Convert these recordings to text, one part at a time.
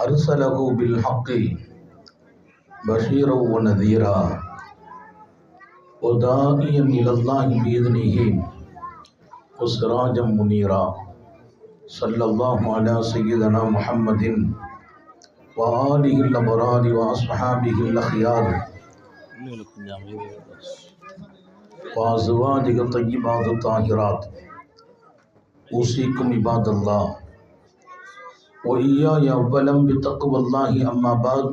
أرسله بالحق بشيرا ونذيرا. وداعيا إلى الله بإذنه وسراجا منيرا. صلى الله على سيدنا محمد وآله الأبرار وأصحابه الأخيار. وأزواجه الطيبات الطاهرات. أوصيكم عباد الله. وإياي أولا بتقوى الله أما بعد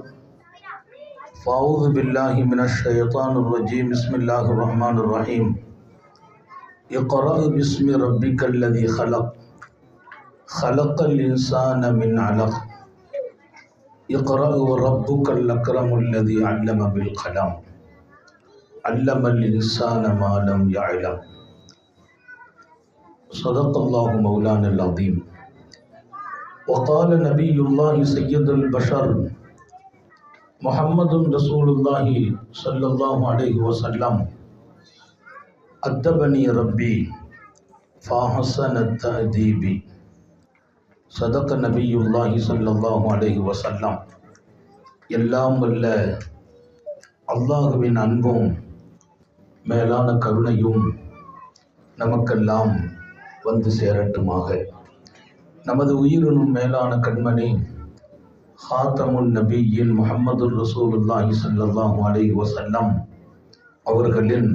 فأعوذ بالله من الشيطان الرجيم. بسم الله الرحمن الرحيم. اقرأ باسم ربك الذي خلق. خلق الإنسان من علق. اقرأ وربك الأكرم الذي علم بالقلم. علم الإنسان ما لم يعلم. صدق الله مولانا العظيم. وقال نبي الله سيد البشر محمد رسول الله صلى الله عليه وسلم أدبني ربي فأحسن التأديب صدق نبي الله صلى الله عليه وسلم எல்லாம் வல்ல அல்லாஹுவின் அன்பும் மேலான கருணையும் நமக்கெல்லாம் வந்து சேரட்டுமாக நமது உயிரினும் மேலான கண்மணி ஹாத்தமுல் நபியின் முகமது ரசூலுல்லாஹி ஸல்லல்லாஹு அலை வசல்லம் அவர்களின்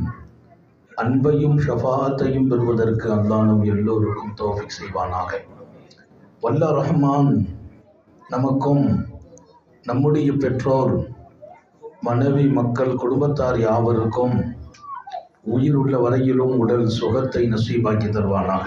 அன்பையும் ஷஃபாத்தையும் பெறுவதற்கு அல்லானும் எல்லோருக்கும் தோஃபிக் செய்வானாக. வல்ல ரஹ்மான் நமக்கும் நம்முடைய பெற்றோர் மனைவி மக்கள் குடும்பத்தார் யாவருக்கும் உயிருள்ள வரையிலும் உடல் சுகத்தை நசீபாக்கி தருவானாக.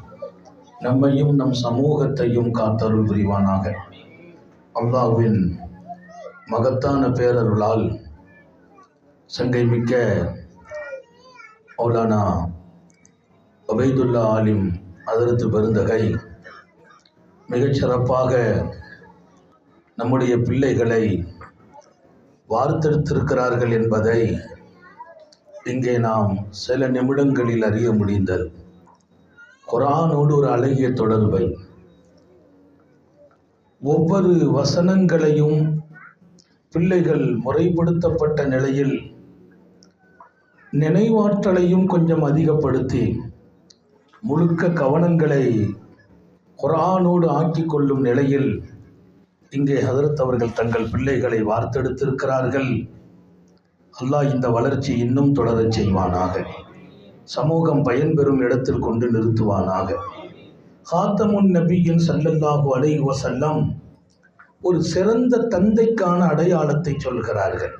நம்மையும் நம் சமூகத்தையும் காத்தருள் புரிவானாக. அல்லாவின் மகத்தான பேரருளால் சங்கை மிக்க மௌலானா ஒபைதுல்லா ஆலிம் அதரத்து பெருந்தகை மிகச்சிறப்பாக நம்முடைய பிள்ளைகளை வார்த்தெடுத்திருக்கிறார்கள் என்பதை இங்கே நாம் சில நிமிடங்களில் அறிய முடிந்தது. குரானோடு ஒரு அழகிய தொடர்பை. ஒவ்வொரு வசனங்களையும் பிள்ளைகள் முறைப்படுத்தப்பட்ட நிலையில் நினைவாற்றலையும் கொஞ்சம் அதிகப்படுத்தி முழுக்க கவனங்களை குரானோடு ஆக்கி கொள்ளும் நிலையில் இங்கே ஹதரத் அவர்கள் தங்கள் பிள்ளைகளை வார்த்தெடுத்திருக்கிறார்கள். அல்லாஹ் இந்த வளர்ச்சி இன்னும் தொடரச் செய்வானாக. சமூகம் பயன்பெறும் இடத்தில் கொண்டு நிறுத்துவானாக. ஹாத்தமுன் நபியின் சல்லல்லாஹு அலைஹி வசல்லம் ஒரு சிறந்த தந்தைக்கான அடையாளத்தை சொல்கிறார்கள்.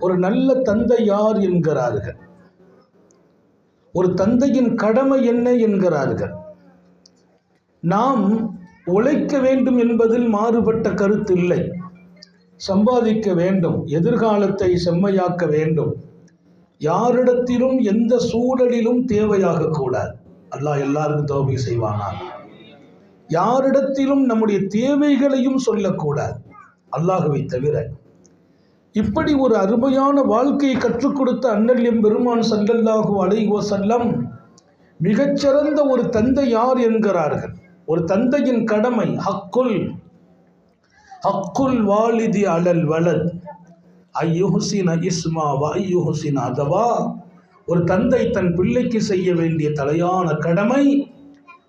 ஒரு நல்ல தந்தை யார் என்கிறார்கள்? ஒரு தந்தையின் கடமை என்ன என்கிறார்கள்? நாம் உழைக்க வேண்டும் என்பதில் மாறுபட்ட கருத்து இல்லை. சம்பாதிக்க வேண்டும் எதிர்காலத்தை செம்மையாக்க வேண்டும். யாரிடத்திலும் எந்த சூழலிலும் தேவையாக கூடாது அல்லாஹ் எல்லாருக்கும் தோபை செய்வானாக. யாரிடத்திலும் நம்முடைய தேவைகளையும் சொல்லக்கூடாது. அல்லாஹுவை தவிர. இப்படி ஒரு அருமையான வாழ்க்கையை கற்றுக் கொடுத்த அண்ணல் பெருமான் சல்லல்லாஹு அலைவோ செல்லம் மிகச்சிறந்த ஒரு தந்தை யார் என்கிறார்கள்? ஒரு தந்தையின் கடமை ஹக்குல். ஹக்குல் வாலிதி அலல் வலத். ஐயுஹுசின இஸ்மா வ அதவா ஒரு தந்தை தன் பிள்ளைக்கு செய்ய வேண்டிய தலையான கடமை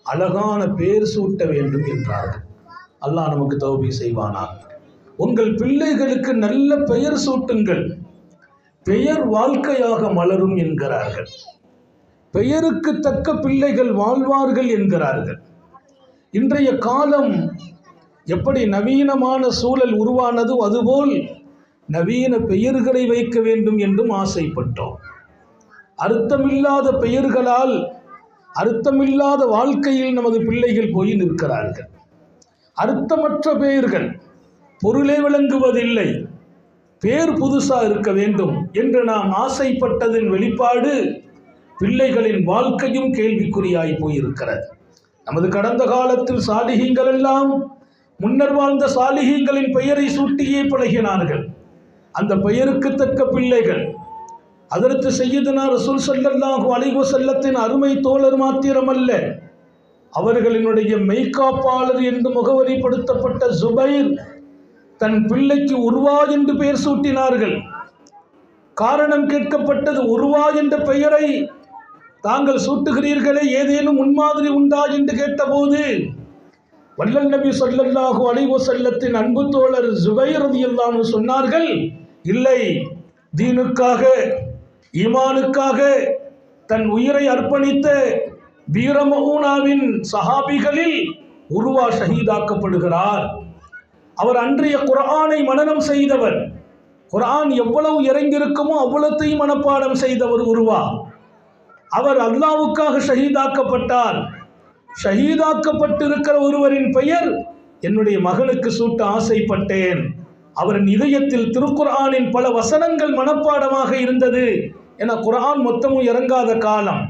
அழகான பேர் சூட்ட வேண்டும் என்றார்கள். அல்லாஹ் நமக்கு தௌபி செய்வானா? உங்கள் பிள்ளைகளுக்கு நல்ல பெயர் சூட்டுங்கள். பெயர் வாழ்க்கையாக மலரும் என்கிறார்கள். பெயருக்கு தக்க பிள்ளைகள் வாழ்வார்கள் என்கிறார்கள். இன்றைய காலம் எப்படி நவீனமான சூழல் உருவானதோ அதுபோல் நவீன பெயர்களை வைக்க வேண்டும் என்றும் ஆசைப்பட்டோம். அர்த்தமில்லாத பெயர்களால் அர்த்தமில்லாத வாழ்க்கையில் நமது பிள்ளைகள் போய் நிற்கிறார்கள். அர்த்தமற்ற பெயர்கள் பொருளே விளங்குவதில்லை பேர் புதுசா இருக்க வேண்டும் என்று நாம் ஆசைப்பட்டதின் வெளிப்பாடு பிள்ளைகளின் வாழ்க்கையும் கேள்விக்குறியாய் போயிருக்கிறது. நமது கடந்த காலத்தில் சாலிகங்கள் எல்லாம் முன்னர் வாழ்ந்த சாலிகங்களின் பெயரை சூட்டியே பழகினார்கள். அந்த பெயருக்கு தக்க பிள்ளைகள். அதற்கு செய்யதுனா ரசூல் ஸல்லல்லாஹு அலைஹி செல்லத்தின் அருமை தோழர் மாத்திரமல்ல. அவர்களினுடைய மெய்காப்பாளர் என்று முகவரிப்படுத்தப்பட்ட ஜுபைர் தன் பிள்ளைக்கு உருவா என்று பெயர் சூட்டினார்கள். காரணம் கேட்கப்பட்டது உருவா என்ற பெயரை தாங்கள் சூட்டுகிறீர்களே ஏதேனும் முன்மாதிரி உண்டா என்று கேட்டபோது வல்லல் நபி சொல்லல்லாஹு அலைஹி செல்லத்தின் அன்பு தோழர் ஜுபைர் ரலியல்லாஹு சொன்னார்கள் இல்லை. தீனுக்காக ஈமானுக்காக தன் உயிரை அர்ப்பணித்த வீரமூனாவின் சஹாபிகளில் உருவா ஷஹீதாக்கப்படுகிறார். அவர் அன்றைய குர்ஆனை மனனம் செய்தவர். குர்ஆன் எவ்வளவு இறங்கியிருக்குமோ அவ்வளத்தையும் மனப்பாடம் செய்தவர் உருவா. அவர் அல்லாவுக்காக ஷஹீதாக்கப்பட்டார். ஷஹீதாக்கப்பட்டிருக்கிற ஒருவரின் பெயர் என்னுடைய மகனுக்கு சூட்ட ஆசைப்பட்டேன். அவரின் இதயத்தில் திருக்குர்ஆனின் பல வசனங்கள் மனப்பாடமாக இருந்தது. என குர்ஆன் மொத்தமும் இறங்காத காலம்.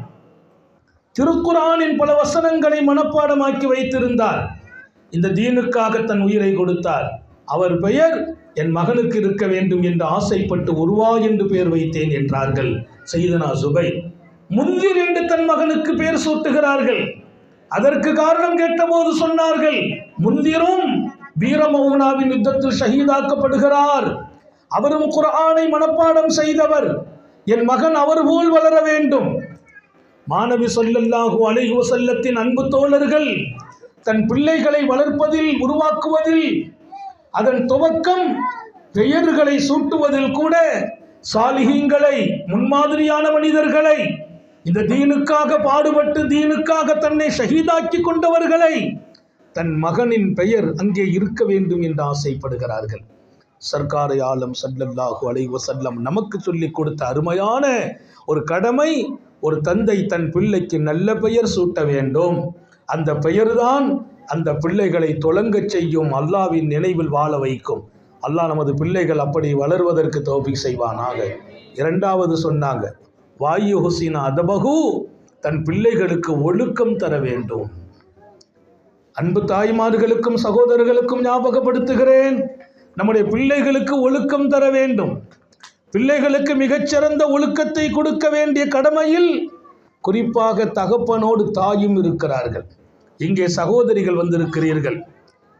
திருக்குர்ஆனின் பல வசனங்களை மனப்பாடமாக்கி வைத்திருந்தார். இந்த தீனுக்காக தன் உயிரை கொடுத்தார். அவர் பெயர் என் மகனுக்கு இருக்க வேண்டும் என்று ஆசைப்பட்டு உருவா என்று பெயர் வைத்தேன் என்றார்கள் செய்தனா சுபை. முந்திர் என்று தன் மகனுக்கு பெயர் சூட்டுகிறார்கள். அதற்கு காரணம் கேட்டபோது சொன்னார்கள் முந்திரும் வீரமௌனாவின் யுத்தத்தில் ஷஹீதாக்கப்படுகிறார். அவரும் குரானை மனப்பாடம் செய்தவர். என் மகன் அவர் போல் வளர வேண்டும். மாணவி சொல்லல்லாஹு அலைஹி செல்லத்தின் அன்பு தோழர்கள் தன் பிள்ளைகளை வளர்ப்பதில் உருவாக்குவதில் அதன் துவக்கம் பெயர்களை சூட்டுவதில் கூட சாலிஹீங்களை முன்மாதிரியான மனிதர்களை இந்த தீனுக்காக பாடுபட்டு தீனுக்காக தன்னை ஷஹீதாக்கி கொண்டவர்களை தன் மகனின் பெயர் அங்கே இருக்க வேண்டும் என்று ஆசைப்படுகிறார்கள். சர்க்காரை ஆலம் சல்லல்லாஹு அலைஹி வஸல்லம் நமக்கு சொல்லிக் கொடுத்த அருமையான ஒரு கடமை ஒரு தந்தை தன் பிள்ளைக்கு நல்ல பெயர் சூட்ட வேண்டும். அந்த பெயர்தான் அந்த பிள்ளைகளை தொலங்கச் செய்யும் அல்லாவின் நினைவில் வாழ வைக்கும். அல்லாஹ் நமது பிள்ளைகள் அப்படி வளர்வதற்கு தோபி செய்வானாக. இரண்டாவது சொன்னாங்க வாயு ஹுசின் அதபகு தன் பிள்ளைகளுக்கு ஒழுக்கம் தர வேண்டும். அன்பு தாய்மார்களுக்கும் சகோதரர்களுக்கும் ஞாபகப்படுத்துகிறேன். நம்முடைய பிள்ளைகளுக்கு ஒழுக்கம் தர வேண்டும். பிள்ளைகளுக்கு மிகச்சிறந்த ஒழுக்கத்தை கொடுக்க வேண்டிய கடமையில் குறிப்பாக தகப்பனோடு தாயும் இருக்கிறார்கள். இங்கே சகோதரிகள் வந்திருக்கிறீர்கள்.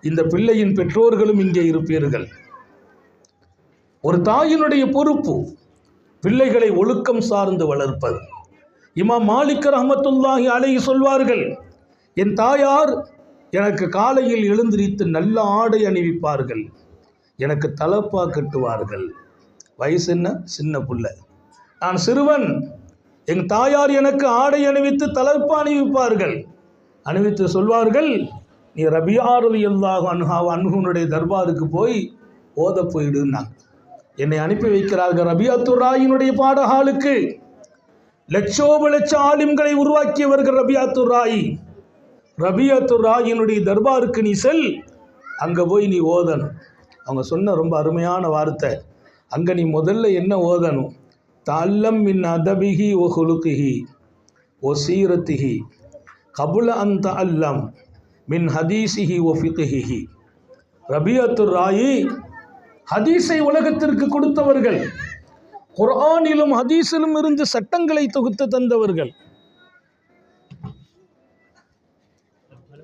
இந்த பிள்ளையின் பெற்றோர்களும் இங்கே இருப்பீர்கள். ஒரு தாயினுடைய பொறுப்பு பிள்ளைகளை ஒழுக்கம் சார்ந்து வளர்ப்பது. இமாம் மாலிக் ரஹமத்துல்லாஹி அழகி சொல்வார்கள் என் தாயார் எனக்கு காலையில் எழுந்திரித்து நல்ல ஆடை அணிவிப்பார்கள். எனக்கு தலப்பா கட்டுவார்கள். வயசு என்ன? சின்ன புள்ள. நான் சிறுவன். என் தாயார் எனக்கு ஆடை அணிவித்து தலப்பா அணிவிப்பார்கள். அணிவித்து சொல்வார்கள் நீ ரபியாரதி எல்லாக அன்ஹா அன்ஹுனுடைய தர்பாருக்கு போய் ஓத போயிடுனாங்க என்னை அனுப்பி வைக்கிறார்கள் ரபியாத்துர் ராயினுடைய பாடஹாலுக்கு லட்சோப லட்ச ஆலிம்களை உருவாக்கியவர்கள் ரபியாத்துர் ராயி. ரபியத்து ராயினுடைய தர்பாருக்கு நீ செல். அங்கே போய் நீ ஓதணும். அவங்க சொன்ன ரொம்ப அருமையான வார்த்தை. அங்கே நீ முதல்ல என்ன ஓதணும்? தல்லம் மின் அதபிகி ஓ ஹுலுகிஹி ஓ சீரத்திஹி. கபுல அந்த அல்லம் மின் ஹதீசிஹி ஓ ஃபிகிஹி ரபியத்து ராயி ஹதீஸை உலகத்திற்கு கொடுத்தவர்கள். குரானிலும் ஹதீஸிலும் இருந்து சட்டங்களை தொகுத்து தந்தவர்கள்.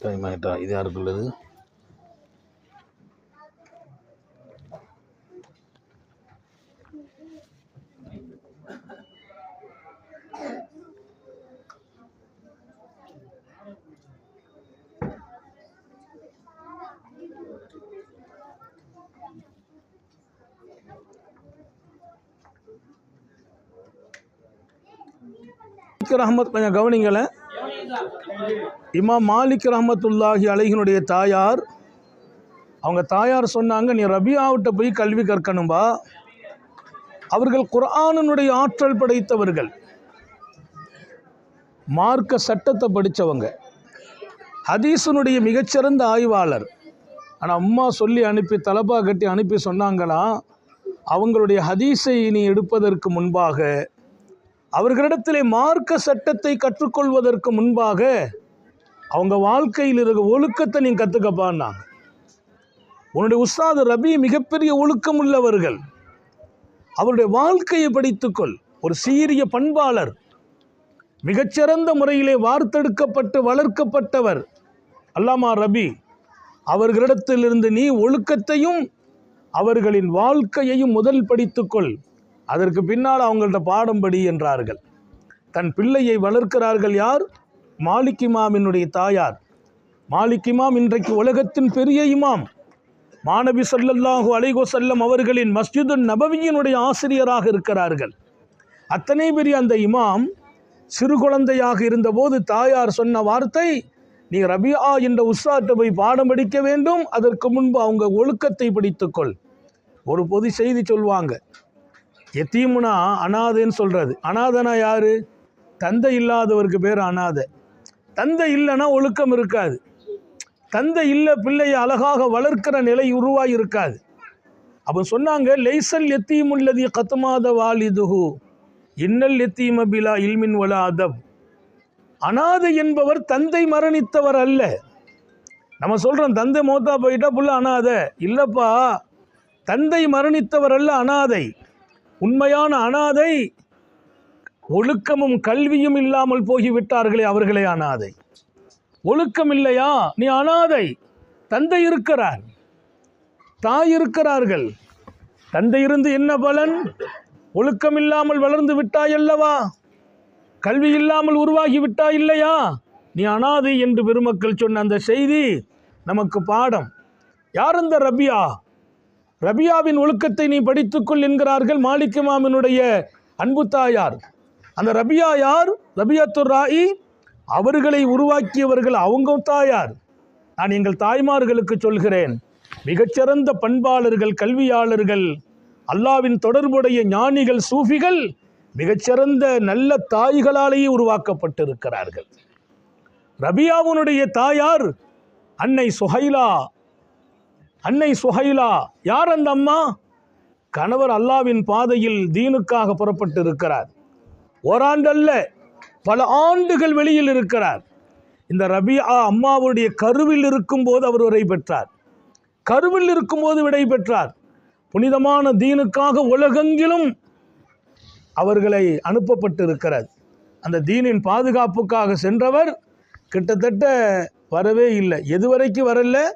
டைமாயிட்டா இது யாருக்குள்ளது அஹமத் கொஞ்சம் கவனிங்களேன் இமாம் மாலிக் ரஹமத்துல்லாஹி அலைஹினுடைய தாயார். அவங்க தாயார் சொன்னாங்க நீ ரபியாவிட்ட போய் கல்வி கற்கணும்பா அவர்கள் குரானனுடைய ஆற்றல் படைத்தவர்கள். மார்க்க சட்டத்தை படித்தவங்க ஹதீசனுடைய மிகச்சிறந்த ஆய்வாளர். ஆனால் அம்மா சொல்லி அனுப்பி தலப்பா கட்டி அனுப்பி சொன்னாங்களாம் அவங்களுடைய ஹதீஸை இனி எடுப்பதற்கு முன்பாக அவர்களிடத்திலே மார்க்க சட்டத்தை கற்றுக்கொள்வதற்கு முன்பாக அவங்க வாழ்க்கையில் இருக்க ஒழுக்கத்தை நீ கற்றுக்கப்பான்னாங்க உன்னுடைய உஸ்தாது ரபி மிகப்பெரிய ஒழுக்கம் உள்ளவர்கள். அவருடைய வாழ்க்கையை படித்துக்கொள். ஒரு சீரிய பண்பாளர். மிகச்சிறந்த முறையிலே வார்த்தெடுக்கப்பட்டு வளர்க்கப்பட்டவர். அல்லாமா ரபி அவர்களிடத்திலிருந்து நீ ஒழுக்கத்தையும் அவர்களின் வாழ்க்கையையும் முதல் படித்துக்கொள். அதற்கு பின்னால் அவங்கள்ட்ட பாடம்படி என்றார்கள். தன் பிள்ளையை வளர்க்கிறார்கள் யார்? மாலிக் இமாமினுடைய தாயார். மாலிக் இமாம் இன்றைக்கு உலகத்தின் பெரிய இமாம். மாணவி சல்லல்லாஹு அலைகோ செல்லம் அவர்களின் மஸ்ஜிது நபவியினுடைய ஆசிரியராக இருக்கிறார்கள். அத்தனை பெரிய அந்த இமாம் சிறு குழந்தையாக இருந்தபோது தாயார் சொன்ன வார்த்தை நீ ரபியா என்ற உஸ்தாட்ட போய் பாடம் படிக்க வேண்டும் அதற்கு முன்பு அவங்க ஒழுக்கத்தை படித்துக்கொள். ஒரு பொது செய்தி சொல்லுவாங்க எத்தீமுனா அனாதைன்னு சொல்கிறது அனாதனா யார்? தந்தை இல்லாதவருக்கு பேர் அனாதை. தந்தை இல்லைன்னா ஒழுக்கம் இருக்காது. தந்தை இல்லை பிள்ளையை அழகாக வளர்க்கிற நிலை உருவாகி இருக்காது அப்போ சொன்னாங்க லைசல் எத்தீமுல்லதி கத்துமாத வாலிதுகு இன்னல் எத்தீம பிலா இல்மின் வலா அதப். அனாதை என்பவர் தந்தை மரணித்தவர் அல்ல. நம்ம சொல்கிறோம் தந்தை மோத்தா போயிட்டா புள்ள அனாதை. இல்லைப்பா தந்தை மரணித்தவர் அல்ல அனாதை. உண்மையான அனாதை ஒழுக்கமும் கல்வியும் இல்லாமல் போகிவிட்டார்களே அவர்களே அனாதை. ஒழுக்கம் இல்லையா நீ அனாதை. தந்தை இருக்கிறார். தாய் இருக்கிறார்கள். தந்தை இருந்து என்ன பலன்? ஒழுக்கம் இல்லாமல் வளர்ந்து விட்டாய் அல்லவா? கல்வி இல்லாமல் உருவாகி விட்டாய் இல்லையா? நீ அனாதை என்று பெருமக்கள் சொன்ன அந்த செய்தி நமக்கு பாடம். யார் அந்த ரபியா? ரபியாவின் ஒழுக்கத்தை நீ படித்துக்கொள் என்கிறார்கள் மாலிக் இமாமினுடைய அன்பு தாயார். அந்த ரபியா யார்? ரபியாத்துர் ராயி. அவர்களை உருவாக்கியவர்கள் அவங்க தாயார். நான் எங்கள் தாய்மார்களுக்கு சொல்கிறேன் மிகச்சிறந்த பண்பாளர்கள் கல்வியாளர்கள் அல்லாவின் தொடர்புடைய ஞானிகள் சூஃபிகள் மிகச்சிறந்த நல்ல தாய்களாலேயே உருவாக்கப்பட்டிருக்கிறார்கள். ரபியாவுனுடைய தாயார் அன்னை சுஹைலா. அன்னை சுஹைலா யார் அந்த அம்மா? கணவர் அல்லாவின் பாதையில் தீனுக்காக புறப்பட்டு இருக்கிறார் ஓராண்டல்ல பல ஆண்டுகள் வெளியில் இருக்கிறார். இந்த ரபியா அம்மாவுடைய கருவில் இருக்கும்போது அவர் விடை பெற்றார். கருவில் இருக்கும்போது விடை பெற்றார். புனிதமான தீனுக்காக உலகெங்கிலும் அவர்களை அனுப்பப்பட்டு இருக்கிறது அந்த தீனின் பாதுகாப்புக்காக சென்றவர் கிட்டத்தட்ட வரவே இல்லை. எதுவரைக்கும் வரல.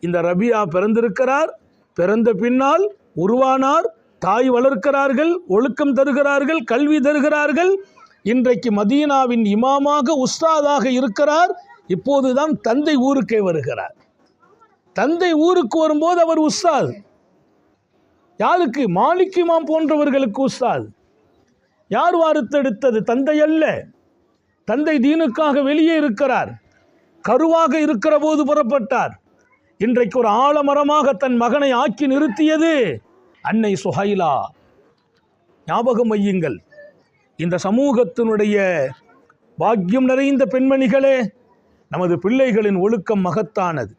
இந்த ரபியா பிறந்திருக்கிறார். பிறந்த பின்னால் உருவானார். தாய் வளர்க்கிறார்கள் ஒழுக்கம் தருகிறார்கள் கல்வி தருகிறார்கள். இன்றைக்கு மதீனாவின் இமாமாக உஸ்தாதாக இருக்கிறார். இப்போதுதான் தந்தை ஊருக்கே வருகிறார். தந்தை ஊருக்கு வரும்போது அவர் உஸ்தாத். யாருக்கு? மாலிக் இமாம் போன்றவர்களுக்கு உஸ்தாத். யார் வார்த்தெடுத்தது? தந்தை அல்ல. தந்தை தீனுக்காக வெளியே இருக்கிறார். கருவாக இருக்கிற போது புறப்பட்டார். இன்றைக்கு ஒரு ஆலமரமாக தன் மகனை ஆக்கி நிறுத்தியது. அன்னை சுஹைலா ஞாபகம் வையுங்கள். இந்த சமூகத்தினுடைய பாக்கியம் நிறைந்த பெண்மணிகளே நமது பிள்ளைகளின் ஒழுக்கம் மகத்தானது.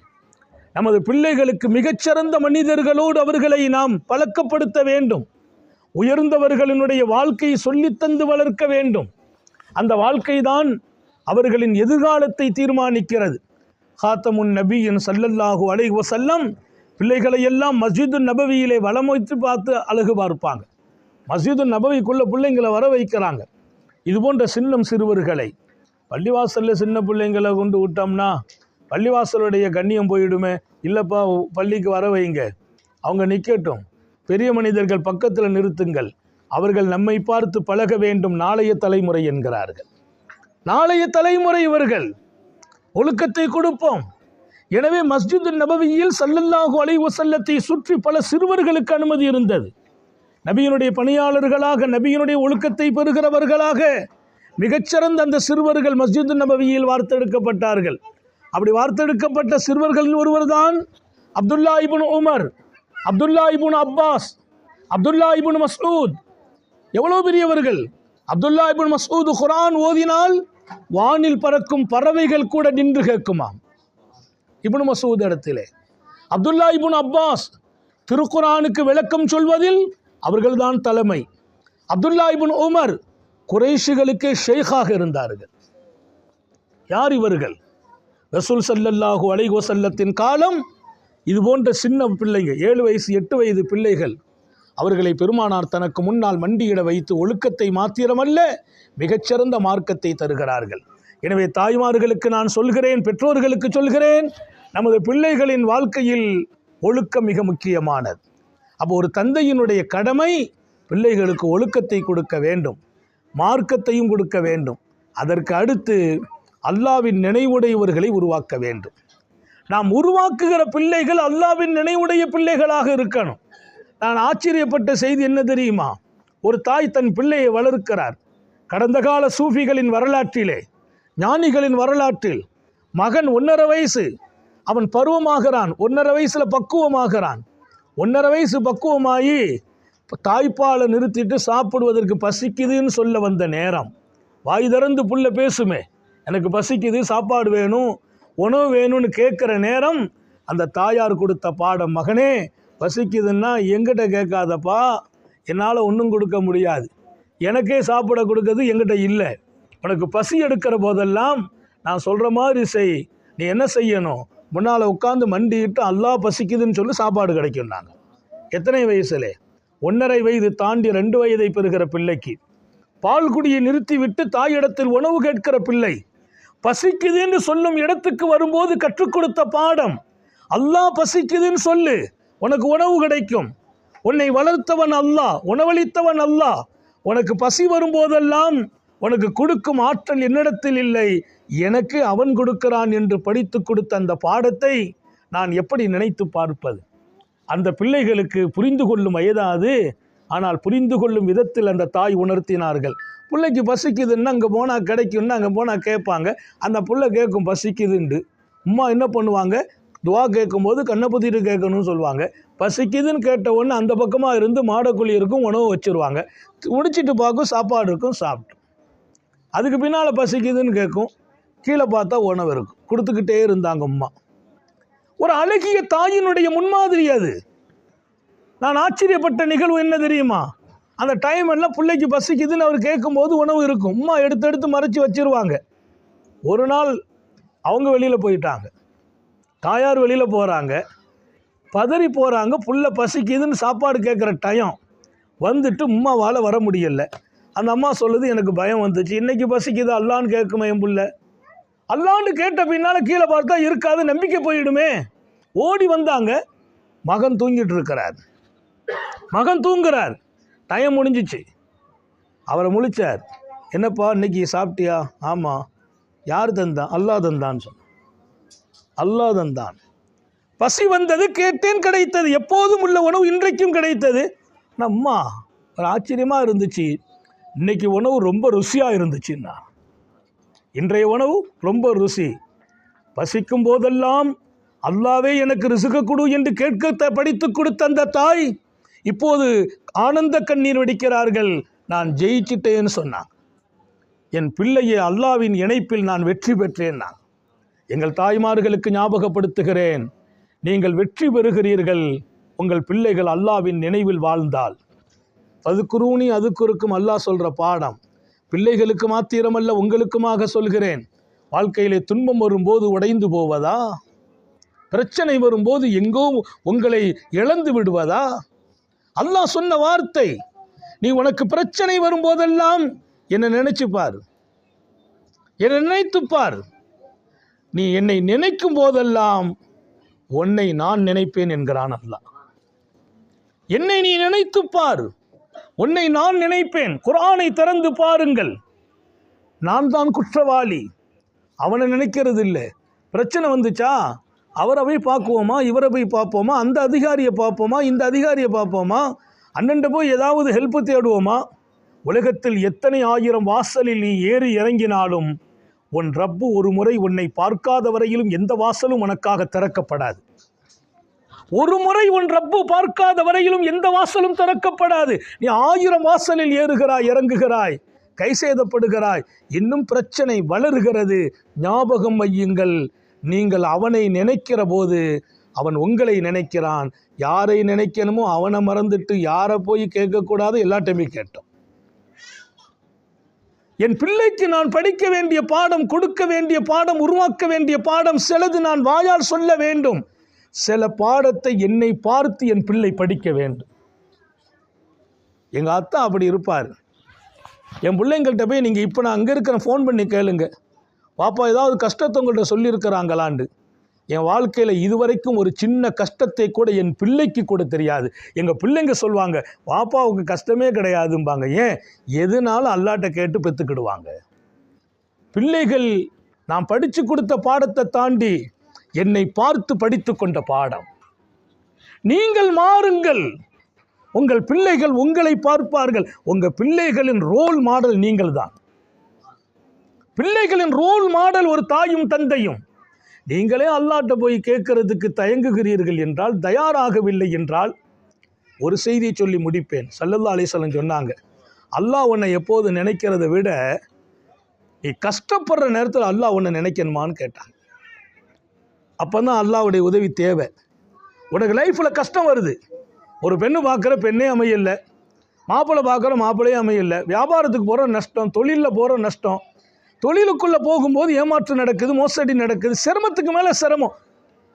நமது பிள்ளைகளுக்கு மிகச்சிறந்த மனிதர்களோடு அவர்களை நாம் பழக்கப்படுத்த வேண்டும். உயர்ந்தவர்களினுடைய வாழ்க்கையை சொல்லித்தந்து வளர்க்க வேண்டும். அந்த வாழ்க்கைதான் அவர்களின் எதிர்காலத்தை தீர்மானிக்கிறது. ஹாத்தமுன் நபியின் சல்லல்லாஹு அலை வசல்லம் பிள்ளைகளை எல்லாம் மஸ்ஜிது நபவியிலே வளம் வைத்து பார்த்து அழகு பார்ப்பாங்க மஸ்ஜிது நபவிக்குள்ள பிள்ளைங்களை வர வைக்கிறாங்க. இது போன்ற சின்னம் சிறுவர்களை பள்ளிவாசலில் சின்ன பிள்ளைங்களை கொண்டு விட்டோம்னா பள்ளிவாசலுடைய கண்ணியம் போயிடுமே. இல்லைப்பா பள்ளிக்கு வர வைங்க. அவங்க நிற்கட்டும் பெரிய மனிதர்கள் பக்கத்தில் நிறுத்துங்கள். அவர்கள் நம்மை பார்த்து பழக வேண்டும். நாளைய தலைமுறை என்கிறார்கள். நாளைய தலைமுறை இவர்கள். ஒழுக்கத்தை கொடுப்போம். எனவே மஸ்ஜிது நபவியில் சல்லல்லாஹு அலை வசல்லத்தை சுற்றி பல சிறுவர்களுக்கு அனுமதி இருந்தது. நபியினுடைய பணியாளர்களாக நபியினுடைய ஒழுக்கத்தை பெறுகிறவர்களாக மிகச்சிறந்த அந்த சிறுவர்கள் மஸ்ஜித் நபவியில் வார்த்தெடுக்கப்பட்டார்கள். அப்படி வார்த்தெடுக்கப்பட்ட சிறுவர்களில் ஒருவர் தான் Abdullah ibn Umar Abdullah ibn Abbas Abdullah ibn Masud. எவ்வளோ பெரியவர்கள்? அப்துல்லா இபுன் மசூத் குரான் ஓதினால் வானில் பறக்கும் பறவைகள் கூட நின்று கேட்குமாம். இபுனு மசூத் இடத்திலே. அப்துல்லா இபுன் அப்பாஸ் திருக்குரானுக்கு விளக்கம் சொல்வதில் அவர்கள்தான் தலைமை. அப்துல்லா இபுன் உமர் குறைஷிகளுக்கு ஷேகாக இருந்தார்கள். யார் இவர்கள்? ரசூல் சல்லல்லாஹு அலைகோ செல்லத்தின் காலம் இது போன்ற சின்ன பிள்ளைங்க ஏழு வயசு எட்டு வயது பிள்ளைகள் அவர்களை பெருமானார் தனக்கு முன்னால் மண்டியிட வைத்து ஒழுக்கத்தை மாத்திரமல்ல மிகச்சிறந்த மார்க்கத்தை தருகிறார்கள். எனவே தாய்மார்களுக்கு நான் சொல்கிறேன் பெற்றோர்களுக்கு சொல்கிறேன் நமது பிள்ளைகளின் வாழ்க்கையில் ஒழுக்கம் மிக முக்கியமானது. அப்போ ஒரு தந்தையினுடைய கடமை பிள்ளைகளுக்கு ஒழுக்கத்தை கொடுக்க வேண்டும். மார்க்கத்தையும் கொடுக்க வேண்டும். அதற்கு அடுத்து அல்லாவின் நினைவுடையவர்களை உருவாக்க வேண்டும். நாம் உருவாக்குகிற பிள்ளைகள் அல்லாவின் நினைவுடைய பிள்ளைகளாக இருக்கணும். நான் ஆச்சரியப்பட்ட செய்தி என்ன தெரியுமா? ஒரு தாய் தன் பிள்ளையை வளர்க்கிறார். கடந்த கால சூஃபிகளின் வரலாற்றிலே ஞானிகளின் வரலாற்றில் மகன் ஒன்றரை வயசு அவன் பருவமாகிறான். ஒன்றரை வயசில் பக்குவமாகிறான். ஒன்றரை வயசு பக்குவமாகி தாய்ப்பாலை நிறுத்திட்டு சாப்பிடுவதற்கு பசிக்குதுன்னு சொல்ல வந்த நேரம். வாய் திறந்து புள்ள பேசுமே. எனக்கு பசிக்குது சாப்பாடு வேணும் உணவு வேணும்னு கேட்குற நேரம் அந்த தாயார் கொடுத்த பாடம் மகனே பசிக்குதுன்னா எங்கிட்ட கேட்காதப்பா. என்னால் ஒன்றும் கொடுக்க முடியாது. எனக்கே சாப்பிட கொடுக்கறது எங்கிட்ட இல்லை. உனக்கு பசி எடுக்கிற போதெல்லாம் நான் சொல்கிற மாதிரி செய். நீ என்ன செய்யணும்? முன்னால் உட்காந்து மண்டிட்டு அல்லாஹ் பசிக்குதுன்னு சொல்லி சாப்பாடு கிடைக்கும் நாங்கள் எத்தனை வயசுலே? ஒன்றரை வயது தாண்டி ரெண்டு வயதை பெறுகிற பிள்ளைக்கு. பால் குடியை நிறுத்திவிட்டு தாயிடத்தில் உணவு கேட்கிற பிள்ளை. பசிக்குதுன்னு சொல்லும் இடத்துக்கு வரும்போது கற்றுக் கொடுத்த பாடம். அல்லாஹ் பசிக்குதுன்னு சொல்லு உனக்கு உணவு கிடைக்கும். உன்னை வளர்த்தவன் அல்லாஹ் உணவளித்தவன் அல்லாஹ். உனக்கு பசி வரும்போதெல்லாம் உனக்கு கொடுக்கும் ஆற்றல் என்னிடத்தில் இல்லை. எனக்கு அவன் கொடுக்கிறான் என்று படித்து கொடுத்த அந்த பாடத்தை நான் எப்படி நினைத்து பார்ப்பது? அந்த பிள்ளைகளுக்கு புரிந்து கொள்ளும் வயதாது ஆனால் புரிந்து கொள்ளும் விதத்தில் அந்த தாய் உணர்த்தினார்கள். பிள்ளைக்கு பசிக்குதுன்னு அங்கே போனால் கிடைக்கும்னு அங்கே போனால் கேட்பாங்க. அந்த பிள்ளை கேட்கும் பசிக்குதுண்டு. அம்மா என்ன பண்ணுவாங்க? துவா கேட்கும்போது கண்ணை புத்திட்டு கேட்கணும்னு சொல்லுவாங்க. பசிக்குதுன்னு கேட்ட உடனே அந்த பக்கமாக இருந்து மாடக்குழி இருக்கும் உணவு வச்சுருவாங்க. முடிச்சிட்டு பார்க்கும் சாப்பாடு இருக்கும் சாப்பிட்டு. அதுக்கு பின்னால் பசிக்குதுன்னு கேட்கும் கீழே பார்த்தா உணவு இருக்கும். கொடுத்துக்கிட்டே இருந்தாங்க அம்மா. ஒரு அழகிய தாயினுடைய முன்மாதிரி அது. நான் ஆச்சரியப்பட்ட நிகழ்வு என்ன தெரியுமா? அந்த டைம் எல்லாம் பிள்ளைக்கு பசிக்குதுன்னு அவர் கேட்கும்போது உணவு இருக்கும். அம்மா எடுத்து எடுத்து மறைச்சி வச்சிருவாங்க. ஒரு நாள் அவங்க வெளியில் போயிட்டாங்க. தாயார் வெளியில் போகிறாங்க பதறி போகிறாங்க புள்ள பசிக்குதுன்னு சாப்பாடு கேட்குற டயம் வந்துட்டு உம்மாவால் வர முடியல. அந்த அம்மா சொல்லுது எனக்கு பயம் வந்துச்சு. இன்றைக்கி பசிக்குது அல்லான்னு கேட்குமே என் புள்ள? அல்லான்னு கேட்ட பின்னால் கீழே பார்த்தா இருக்காது நம்பிக்கை போயிடுமே. ஓடி வந்தாங்க. மகன் தூங்கிட்டு இருக்கிறார். மகன் தூங்குறார். டைம் முடிஞ்சிச்சு. அவரை முழிச்சார். என்னப்பா இன்னைக்கு சாப்பிட்டியா? ஆமாம் யார் தந்தான்? அல்லா தந்தான்னு சொன்னான். அல்லா தந்தான். பசி வந்தது கேட்டேன் கிடைத்தது. எப்போதும் உள்ள உணவு இன்றைக்கும் கிடைத்தது. அம்மா ஒரு ஆச்சரியமாக இருந்துச்சு. இன்றைக்கி உணவு ரொம்ப ருசியாக இருந்துச்சுன்னா இன்றைய உணவு ரொம்ப ருசி. பசிக்கும் போதெல்லாம் அல்லாவே எனக்கு ரிசுக கொடு என்று கேட்க த- படித்து கொடுத்த அந்த தாய் இப்போது ஆனந்த கண்ணீர் வெடிக்கிறார்கள். நான் ஜெயிச்சிட்டேன்னு சொன்னான் என் பிள்ளையை அல்லாவின் இணைப்பில் நான் வெற்றி பெற்றேன் நான் எங்கள் தாய்மார்களுக்கு ஞாபகப்படுத்துகிறேன். நீங்கள் வெற்றி பெறுகிறீர்கள் உங்கள் பிள்ளைகள் அல்லாவின் நினைவில் வாழ்ந்தால். அதுக்குருனி அதுக்குருக்கும் அல்லாஹ் சொல்கிற பாடம். பிள்ளைகளுக்கு மாத்திரமல்ல உங்களுக்குமாக சொல்கிறேன். வாழ்க்கையிலே துன்பம் வரும்போது உடைந்து போவதா? பிரச்சனை வரும்போது எங்கோ உங்களை இழந்து விடுவதா? அல்லாஹ் சொன்ன வார்த்தை நீ உனக்கு பிரச்சனை வரும்போதெல்லாம் என்னை நினைச்சுப்பார் என்னை நினைத்துப் பார். நீ என்னை நினைக்கும் போதெல்லாம் உன்னை நான் நினைப்பேன் என்கிறான் அல்லாஹ். என்னை நீ நினைத்துப் பார். உன்னை நான் நினைப்பேன். குரானை திறந்து பாருங்கள். நான் தான் குற்றவாளி. அவனை நினைக்கிறது இல்லை பிரச்சனை வந்துச்சா? அவரை போய் பார்க்குவோமா? இவரை போய் பார்ப்போமா? அந்த அதிகாரியை பார்ப்போமா? இந்த அதிகாரியை பார்ப்போமா? அண்ணன்ட்ட போய் ஏதாவது ஹெல்ப்பு தேடுவோமா? உலகத்தில் எத்தனை ஆயிரம் வாசலில் நீ ஏறி இறங்கினாலும் உன் ரப்பு ஒரு முறை உன்னை பார்க்காத வரையிலும் எந்த வாசலும் உனக்காக திறக்கப்படாது. ஒரு முறை உன் ரப்பு பார்க்காத வரையிலும் எந்த வாசலும் திறக்கப்படாது. நீ ஆயிரம் வாசலில் ஏறுகிறாய் இறங்குகிறாய் கை சேதப்படுகிறாய். இன்னும் பிரச்சனை வளருகிறது. ஞாபகம் வையுங்கள். நீங்கள் அவனை நினைக்கிற போது அவன் உங்களை நினைக்கிறான். யாரை நினைக்கணுமோ அவனை மறந்துட்டு யாரை போய் கேட்கக்கூடாது எல்லாட்டையுமே கேட்டோம். என் பிள்ளைக்கு நான் படிக்க வேண்டிய பாடம் கொடுக்க வேண்டிய பாடம் உருவாக்க வேண்டிய பாடம் சிலது நான் வாயால் சொல்ல வேண்டும். சில பாடத்தை என்னை பார்த்து என் பிள்ளை படிக்க வேண்டும். எங்கள் அத்தா அப்படி இருப்பார். என் பிள்ளைங்கள்கிட்ட போய் நீங்கள் இப்போ நான் அங்கே இருக்கிற ஃபோன் பண்ணி கேளுங்க. பாப்பா ஏதாவது கஷ்டத்தை உங்கள்கிட்ட சொல்லியிருக்கிறாங்களாண்டு. என் வாழ்க்கையில் இதுவரைக்கும் ஒரு சின்ன கஷ்டத்தை கூட என் பிள்ளைக்கு கூட தெரியாது. எங்கள் பிள்ளைங்க சொல்லுவாங்க பாப்பாவுக்கு கஷ்டமே கிடையாதும்பாங்க. ஏன்? எதுனாலும் அல்லாட்ட கேட்டு பெற்றுக்கிடுவாங்க பிள்ளைகள் நான் படித்து கொடுத்த பாடத்தை தாண்டி என்னை பார்த்து படித்து கொண்ட பாடம். நீங்கள் மாறுங்கள். உங்கள் பிள்ளைகள் உங்களை பார்ப்பார்கள். உங்கள் பிள்ளைகளின் ரோல் மாடல் நீங்கள் தான். பிள்ளைகளின் ரோல் மாடல் ஒரு தாயும் தந்தையும். நீங்களே அல்லாட்ட போய் கேட்கறதுக்கு தயங்குகிறீர்கள் என்றால் தயாராகவில்லை என்றால் ஒரு செய்தியை சொல்லி முடிப்பேன். சல்லல்லா அலிசல்லம் சொன்னாங்க அல்லாஹ் உன்னை எப்போது நினைக்கிறத விட நீ கஷ்டப்படுற நேரத்தில் அல்லாஹ் உன்னை நினைக்கணுமான்னு கேட்டாங்க. அப்போ தான் அல்லாவுடைய உதவி தேவை. உனக்கு லைஃப்பில் கஷ்டம் வருது. ஒரு பெண்ணு பார்க்குற பெண்ணே அமையல. மாப்பிள்ளை பார்க்குற மாப்பிள்ளையே அமையல. வியாபாரத்துக்கு போகிற நஷ்டம் தொழிலில் போகிற நஷ்டம். தொழிலுக்குள்ளே போகும்போது ஏமாற்றம் நடக்குது மோசடி நடக்குது சிரமத்துக்கு மேலே சிரமம்.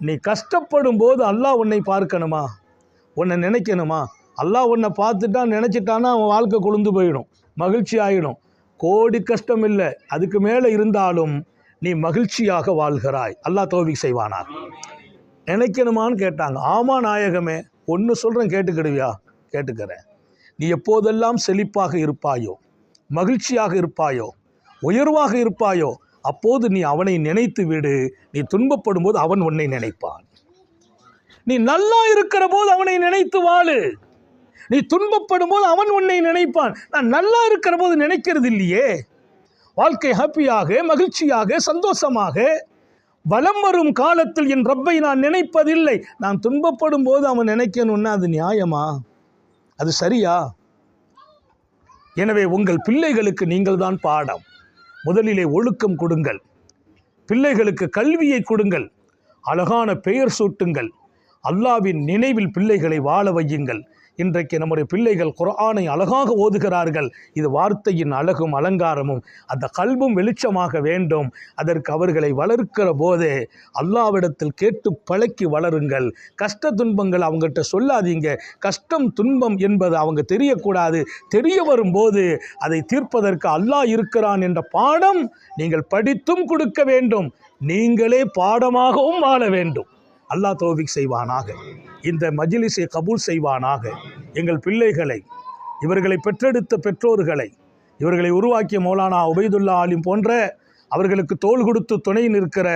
நீ கஷ்டப்படும் போது அல்லாஹ் உன்னை பார்க்கணுமா? உன்னை நினைக்கணுமா? அல்லாஹ் உன்னை பார்த்துட்டா நினச்சிட்டான்னா அவன் வாழ்க்கை கொழுந்து போயிடும். மகிழ்ச்சி ஆகிடும் கோடி கஷ்டம் இல்லை. அதுக்கு மேலே இருந்தாலும் நீ மகிழ்ச்சியாக வாழ்கிறாய். அல்லாஹ் தோவி செய்வானா நினைக்கணுமான்னு கேட்டாங்க. ஆமா நாயகமே ஒன்று சொல்கிறேன் கேட்டுக்கிடுவியா? கேட்டுக்கிறேன். நீ எப்போதெல்லாம் செழிப்பாக இருப்பாயோ மகிழ்ச்சியாக இருப்பாயோ உயர்வாக இருப்பாயோ அப்போது நீ அவனை நினைத்து விடு. நீ துன்பப்படும் போது அவன் உன்னை நினைப்பான். நீ நல்லா இருக்கிற போது அவனை நினைத்து வாழு. நீ துன்பப்படும் போது அவன் உன்னை நினைப்பான். நான் நல்லா இருக்கிற போது நினைக்கிறது இல்லையே. வாழ்க்கை ஹாப்பியாக மகிழ்ச்சியாக சந்தோஷமாக வலம் வரும் காலத்தில் என் ரப்பை நான் நினைப்பதில்லை. நான் துன்பப்படும் போது அவன் நினைக்கணும்னா அது நியாயமா? அது சரியா? எனவே உங்கள் பிள்ளைகளுக்கு நீங்கள் தான் பாடம். முதலிலே ஒழுக்கம் கொடுங்கள். பிள்ளைகளுக்கு கல்வியை கொடுங்கள். அழகான பெயர் சூட்டுங்கள். அல்லாவின் நினைவில் பிள்ளைகளை வாழ வையுங்கள். இன்றைக்கு நம்முடைய பிள்ளைகள் குரானை அழகாக ஓதுகிறார்கள். இது வார்த்தையின் அழகும் அலங்காரமும் அந்த கல்வும் வெளிச்சமாக வேண்டும். அதற்கு அவர்களை வளர்க்கிற போதே அல்லாவிடத்தில் கேட்டு பழக்கி வளருங்கள். கஷ்ட துன்பங்கள் அவங்ககிட்ட சொல்லாதீங்க. கஷ்டம் துன்பம் என்பது அவங்க தெரியக்கூடாது. தெரிய வரும்போது அதை தீர்ப்பதற்கு அல்லாஹ் இருக்கிறான் என்ற பாடம் நீங்கள் படித்தும் கொடுக்க வேண்டும். நீங்களே பாடமாகவும் வாழ வேண்டும். அல்லாஹ் தோவிக் செய்வானாக. இந்த மஜ்லிஸை கபூல் செய்வானாக. எங்கள் பிள்ளைகளை இவர்களை பெற்றெடுத்த பெற்றோர்களை இவர்களை உருவாக்கிய மௌலானா உபைதுல்லா ஆலிம் போன்ற அவர்களுக்கு தோள் கொடுத்து துணை நிற்கிற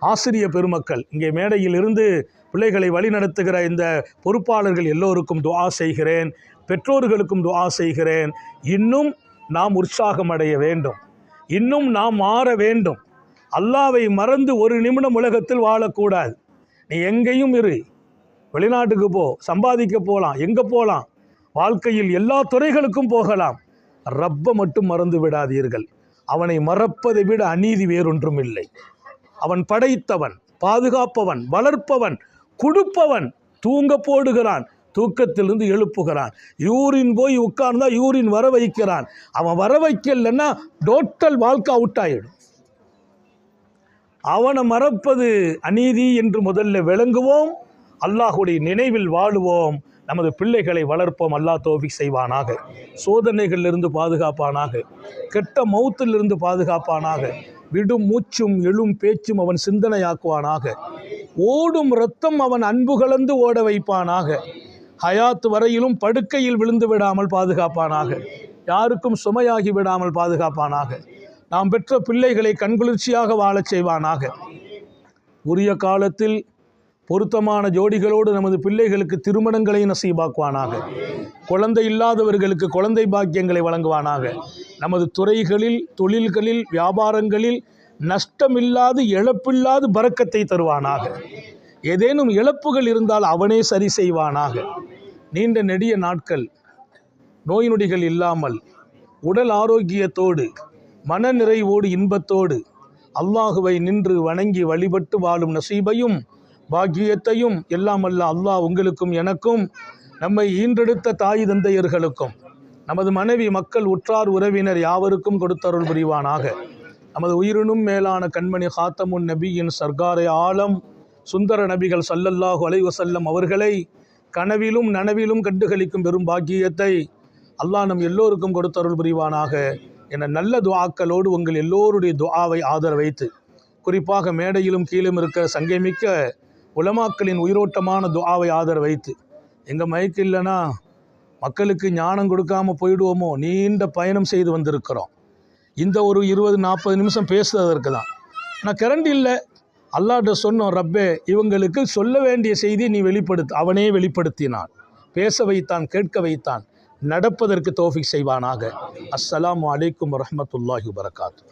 ஆசிரிய பெருமக்கள் இங்கே மேடையில் இருந்து பிள்ளைகளை வழிநடத்துகிற இந்த பொறுப்பாளர்கள் எல்லோருக்கும் துவா செய்கிறேன். பெற்றோர்களுக்கும் துவா செய்கிறேன். இன்னும் நாம் உற்சாகம் அடைய வேண்டும். இன்னும் நாம் மாற வேண்டும். அல்லாவை மறந்து ஒரு நிமிடம் உலகத்தில் வாழக்கூடாது. நீ எங்கேயும் இரு. வெளிநாட்டுக்கு போ சம்பாதிக்க போகலாம் எங்கே போகலாம் வாழ்க்கையில் எல்லா துறைகளுக்கும் போகலாம். ரப்பை மட்டும் மறந்து விடாதீர்கள். அவனை மறப்பதை விட அநீதி வேறொன்றும் இல்லை அவன் படைத்தவன் பாதுகாப்பவன் வளர்ப்பவன் கொடுப்பவன் தூங்க போடுகிறான் தூக்கத்திலிருந்து எழுப்புகிறான். யூரின் போய் உட்கார்ந்தா யூரின் வர வைக்கிறான். அவன் வர வைக்கலன்னா டோட்டல் வாழ்க்கை அவுட் ஆகிடும் அவனை மறப்பது அநீதி என்று முதல்ல விளங்குவோம். அல்லாஹுடைய நினைவில் வாழுவோம். நமது பிள்ளைகளை வளர்ப்போம். அல்லாஹ் தோஃபிக் செய்வானாக. சோதனைகளிலிருந்து பாதுகாப்பானாக. கெட்ட மௌத்திலிருந்து பாதுகாப்பானாக. விடும் மூச்சும் எழும் பேச்சும் அவன் சிந்தனையாக்குவானாக. ஓடும் ரத்தம் அவன் அன்பு கலந்து ஓட வைப்பானாக. ஹயாத் வரையிலும் படுக்கையில் விழுந்து விடாமல் பாதுகாப்பானாக. யாருக்கும் சுமையாகி விடாமல் பாதுகாப்பானாக. நாம் பெற்ற பிள்ளைகளை கண்குளிர்ச்சியாக வாழச் செய்வானாக. உரிய காலத்தில் பொருத்தமான ஜோடிகளோடு நமது பிள்ளைகளுக்கு திருமணங்களை நசீபாக்குவானாக. குழந்தை இல்லாதவர்களுக்கு குழந்தை பாக்கியங்களை வழங்குவானாக. நமது துறைகளில் தொழில்களில் வியாபாரங்களில் நஷ்டமில்லாது இழப்பில்லாது பறக்கத்தை தருவானாக. ஏதேனும் இழப்புகள் இருந்தால் அவனே சரி செய்வானாக. நீண்ட நெடிய நாட்கள் நோய் நொடிகள் இல்லாமல் உடல் ஆரோக்கியத்தோடு மன நிறைவோடு இன்பத்தோடு அல்லாஹுவை நின்று வணங்கி வழிபட்டு வாழும் நசீபையும் பாக்கியத்தையும் எல்லாம் அல்ல அல்லாஹ் உங்களுக்கும் எனக்கும் நம்மை ஈன்றெடுத்த தாய் தந்தையர்களுக்கும் நமது மனைவி மக்கள் உற்றார் உறவினர் யாவருக்கும் கொடுத்தருள் புரிவானாக. நமது உயிரினும் மேலான கண்மணி ஹாத்தமுன் நபியின் சர்க்காரை ஆலம் சுந்தர நபிகள் சல்லல்லாஹு அலைவசல்லம் அவர்களை கனவிலும் நனவிலும் கண்டுகளிக்கும் பெரும் பாக்கியத்தை அல்லாஹ் நம் எல்லோருக்கும் கொடுத்தருள் புரிவானாக. என நல்ல துவாக்களோடு உங்கள் எல்லோருடைய துவாவை ஆதரவு வைத்து குறிப்பாக மேடையிலும் கீழும் இருக்கிற சங்கைமிக்க உலமாக்களின் உயிரோட்டமான துவாவை ஆதரவு வைத்து எங்கள் மயக்கு இல்லைன்னா மக்களுக்கு ஞானம் கொடுக்காம போயிடுவோமோ? நீண்ட பயணம் செய்து வந்திருக்கிறோம். இந்த ஒரு இருபது நாற்பது நிமிஷம் பேசுறதற்கு தான். நான் கரண்ட் இல்லை. அல்லாட்ட சொன்னோம் ரப்பே இவங்களுக்கு சொல்ல வேண்டிய செய்தி நீ வெளிப்படுத்து. அவனே வெளிப்படுத்தினான். பேச வைத்தான் கேட்க வைத்தான். நடப்பதற்கு தோஃபிக் செய்வானாக. அஸ்ஸலாமு அலைக்கும் வரமத்துல்லாஹி வரகாத்து